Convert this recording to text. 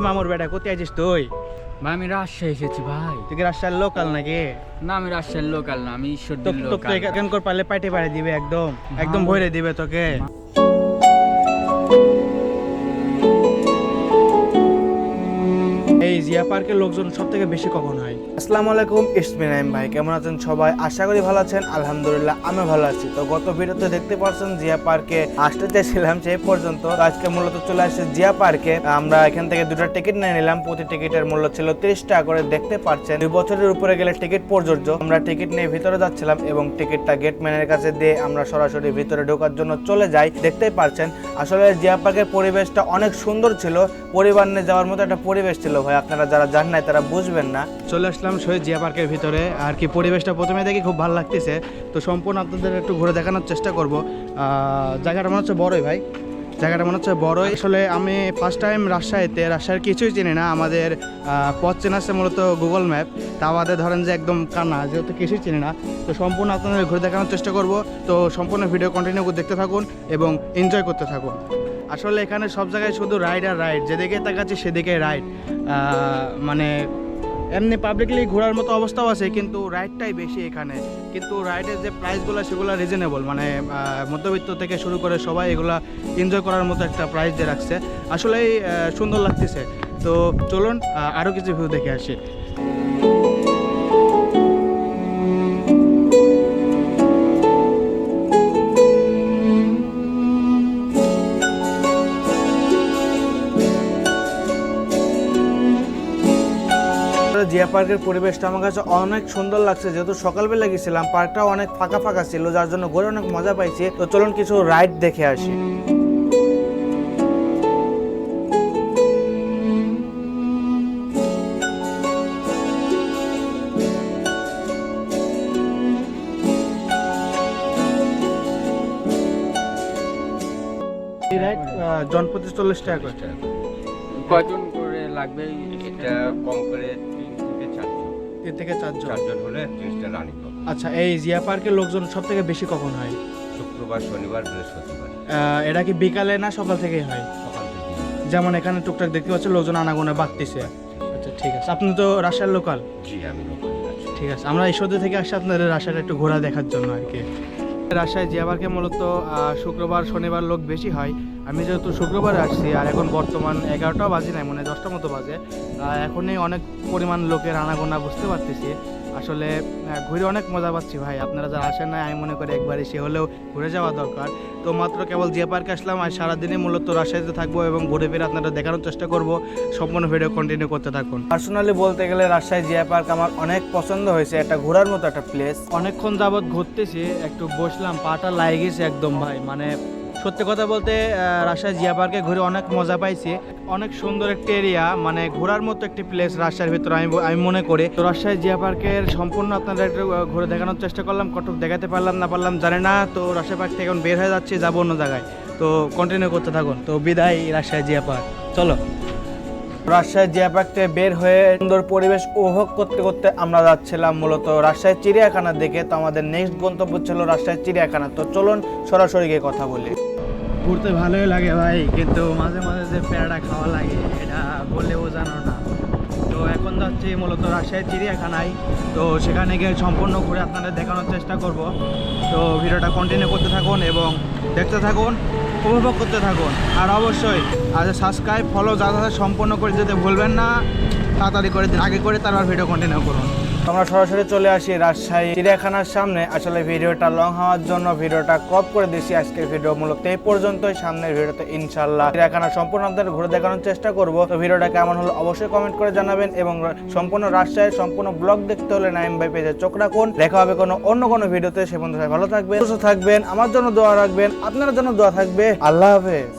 মামুর বেটা কোথায় আছিস তুই? ভাই আমি রাজশাহী এসেছি ভাই। তুই কি রাজশাহীর লোকাল নাকি? না আমি রাজশাহীর লোকাল না আমি ঈশ্বর লোকাল তোকে পারলে পাইটে পাড়ে দিবে একদম একদম হ্যাঁ। ভরে দিবে তোকে। জিয়া পার্কের লোকজন সব থেকে বেশি কখন হয়? আসসালামু আলাইকুম ইসমিনাইম ভাই। কেমন আছেন সবাই? আশা করি ভালো আছেন। আলহামদুলিল্লাহ আমি ভালো আছি। তো গত ভিডিওতে দেখতে পাচ্ছেন জিয়া পার্কে আসতে চাইছিলাম সেই পর্যন্ত। আজকে মূলত চলে আসছে জিয়া পার্কে। আমরা এখান থেকে দুটো টিকিট নিয়ে নিলাম। প্রতি টিকিটের মূল্য ছিল তিরিশ টাকা করে। দেখতে পাচ্ছেন, দুই বছরের উপরে গেলে টিকিট প্রযোজ্য। আমরা টিকিট নিয়ে ভিতরে যাচ্ছিলাম এবং টিকিটটা গেট ম্যানের কাছে দিয়ে আমরা সরাসরি ভিতরে ঢোকার জন্য চলে যাই। দেখতেই পাচ্ছেন, আসলে জিয়া পার্কের পরিবেশটা অনেক সুন্দর ছিল। পরিবার নিয়ে যাওয়ার মতো একটা পরিবেশ ছিল ভাই আপনারা যারা জান নাই, তারা বুঝবেন না। চলে আসলাম শহীদ জিয়া পার্কের ভিতরে। আর কি পরিবেশটা প্রথমে দেখি খুব ভালো লাগতেছে। তো সম্পূর্ণ আপনাদের একটু ঘুরে দেখানোর চেষ্টা করব। জায়গাটা মনে হচ্ছে বড়ই ভাই। জায়গাটা মনে হচ্ছে বড়ই। আসলে আমি ফার্স্ট টাইম রাজশাহীতে, রাজশাহীর কিছুই চিনি না। আমাদের পথ চেনা আছে মূলত গুগল ম্যাপ তা আমাদের ধরেন যে একদম কানা যেহেতু কিছুই চিনি না। তো সম্পূর্ণ আপনাদের ঘুরে দেখানোর চেষ্টা করব। তো সম্পূর্ণ ভিডিও কন্টিনিউ দেখতে থাকুন এবং এনজয় করতে থাকুন। আসলে এখানে সব জায়গায় শুধু রাইড আর রাইড যেদিকে তাকাচ্ছি সেদিকে রাইড মানে এমনি পাবলিকলি ঘোরার মতো অবস্থাও আছে, কিন্তু রাইডটাই বেশি এখানে। কিন্তু রাইডের যে প্রাইসগুলো সেগুলো রিজনেবল মানে মধ্যবিত্ত থেকে শুরু করে সবাই এগুলা এনজয় করার মতো একটা প্রাইস দিয়ে রাখছে। আসলেই সুন্দর লাগতেছে। তো চলুন আরও কিছু ভিউ দেখে আসি। জিয়া পার্কের পরিবেশটা আমার কাছে অনেক সুন্দর লাগছে। যেহেতু সকালবেলা গেছিলাম, পার্কটা অনেক ফাঁকা ফাঁকা ছিল, যার জন্য ঘুরে অনেক মজা পাইছি। তো চলুন কিছু রাইড দেখে আসি। জনপ্রতি চল্লিশ টাকা কয়জন করে লাগবে? এটা কম করে তিন থেকে চারজন। চারজন হলে জিনিসটা রানিং হবে আচ্ছা এই জিয়া পার্কের লোকজন সব থেকে বেশি কখন হয়? শুক্রবার শনিবার বৃহস্পতিবার। এটা কি বিকালে না সকাল থেকেই হয়? সকাল থেকে যেমন এখানে টুকটাক দেখতে পাচ্ছি লোকজন আনাগোনা বাড়তেছে। আচ্ছা ঠিক আছে। আপনি তো রাশিয়ার লোকাল? জি আমি লোকাল। ঠিক আছে। আমরা ঈশ্বরদের থেকে আসছি আপনাদের রাশিয়ার একটু ঘোরা দেখার জন্য আর কি। রাজশাহী জিয়াবারকে মূলত শুক্রবার, শনিবার লোক বেশি হয়। আমি যেহেতু শুক্রবার আসছি আর এখন বর্তমান এগারোটা বাজে নাই মানে দশটা মতো বাজে। এখনই অনেক পরিমাণ লোকের আনাগোনা বুঝতে পারতেছি। আসলে ঘুরে অনেক মজা পাচ্ছি ভাই। আপনারা যারা আসেন না আমি মনে করি একবার এসে হলেও ঘুরে যাওয়া দরকার। তো মাত্র কেবল জিয়া পার্কে আসলাম আর সারাদিনই মূলত রাজশাহীতে থাকব এবং ঘুরে ফিরে আপনারা দেখানোর চেষ্টা করব। সম্পূর্ণ ভিডিও কন্টিনিউ করতে থাকুন। পার্সোনালি বলতে গেলে রাজশাহী জিয়া পার্ক আমার অনেক পছন্দ হয়েছে একটা ঘোরার মতো একটা প্লেস অনেকক্ষণ যাবৎ ঘুরতেছি একটু বসলাম পাটা লাগে গেছে একদম ভাই। মানে সত্যি কথা বলতে রাজশাহী জিয়া পার্কে ঘুরে অনেক মজা পাইছি। অনেক সুন্দর একটি এরিয়া মানে ঘোরার মতো একটি প্লেস রাজশাহীর ভিতরে, আমি আমি মনে করি। তো রাজশাহী জিয়া পার্কের সম্পূর্ণ আপনাদের একটু ঘুরে দেখানোর চেষ্টা করলাম কটক দেখাতে পারলাম, না পারলাম জানি না। তো রাজশাহী পার্ক থেকে এখন বের হয়ে যাচ্ছি, যাব অন্য জায়গায়। তো কন্টিনিউ করতে থাকুন। তো বিদায় রাজশাহী জিয়া পার্ক। চলো। রাজশাহী জিয়া পার্ক থেকে বের হয়ে সুন্দর পরিবেশ উপভোগ করতে করতে আমরা যাচ্ছিলাম মূলত রাজশাহী চিড়িয়াখানার দিকে। তো আমাদের নেক্সট গন্তব্য ছিল রাজশাহী চিড়িয়াখানা। তো চলুন সরাসরি গিয়ে কথা বলি। ঘুরতে ভালোই লাগে ভাই, কিন্তু মাঝে মাঝে যে প্যারাটা খাওয়া লাগে, এটা বললেও জানো না। তো এখন যাচ্ছি মূলত রাজশাহী চিড়িয়াখানায়। তো সেখানে গিয়ে সম্পূর্ণ ঘুরে আপনাদের দেখানোর চেষ্টা করব। তো ভিডিওটা কন্টিনিউ করতে থাকুন এবং দেখতে থাকুন, উপভোগ করতে থাকুন। আর অবশ্যই আজ সাবস্ক্রাইব ফলো যা সম্পূর্ণ করে যেতে ভুলবেন না। তাড়াতাড়ি করে দিন, আগে করে তারপর ভিডিও কন্টিনিউ করুন। আমরা সরাসরি চলে আসি রাজশাহী চিড়িয়াখানার সামনে। আসলে ভিডিওটা লং হওয়ার জন্য ভিডিওটা ক্রপ করে দিয়েছি। আজকের ভিডিও মূলত এই পর্যন্তই। সামনের ভিডিওতে ইনশাল্লাহ চিড়িয়াখানা সম্পূর্ণ আপনাদের ঘুরে দেখানোর চেষ্টা করব। তো ভিডিওটা কেমন হলো অবশ্যই কমেন্ট করে জানাবেন এবং সম্পূর্ণ রাজশাহীর সম্পূর্ণ ব্লগ দেখতে হলে নাইম বাই পেজে চোখ রাখুন। দেখা হবে কোনো অন্য কোনো ভিডিওতে। সে বন্ধু ভালো থাকবেন, সুস্থ থাকবেন, আমার জন্য দোয়া রাখবেন, আপনার জন্য দোয়া থাকবে। আল্লাহ হাফেজ।